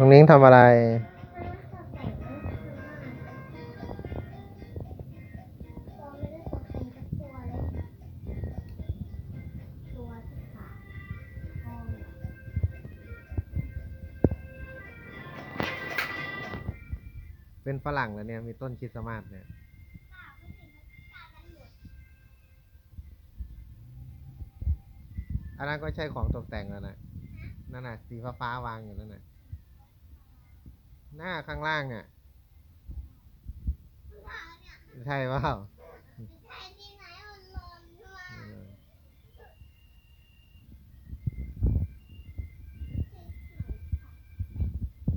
น้องนิ้งทำอะไร เป็นฝรั่งแล้วเนี่ย มีต้นคริสต์มาสเนี่ยอันนั้นก็ใช่ของตกแต่งแล้วนะ นั่นน่ะ สีฟ้าๆวางอยู่นั่นน่ะ หน้าข้างล่างอะใช่เปล่าใช่ที่ไหนมันนอนด้ว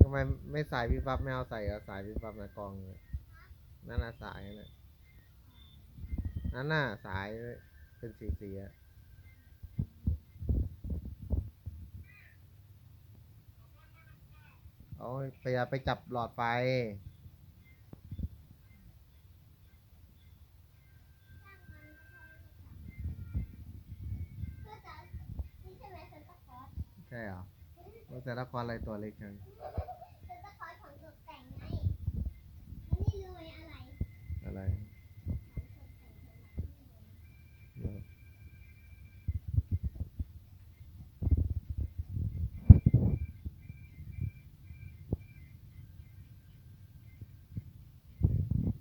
ทำไมไม่สายวิบวับไม่เอาใส่กับสายวิบวับในกองเลยนั่นน่ะสายนั่นน่ะนั่นน่ะสายเป็นสีสีๆอะ เอาไปอย่าไปจับหลอดไฟก็จะนี่ใช่ไหมเซนต์คลอสใช่เหรอว่าแต่ละครอะไรตัวเล็กจัง เซนต์คลอสของตกแต่งไงแล้วนี่รู้ไหมอะไร อะไร เออ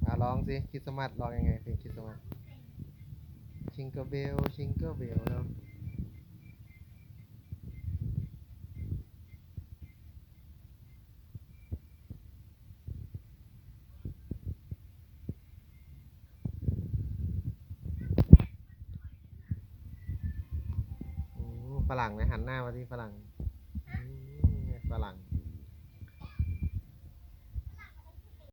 อะ ร้องสิคริสต์มาสร้องยังไงเพลงคริสต์มาสชิงเกิลเบลชิงเกิลเบลแล้วโอ้ฝรั่งไหมหันหน้ามาที่ฝรั่งฝรั่ง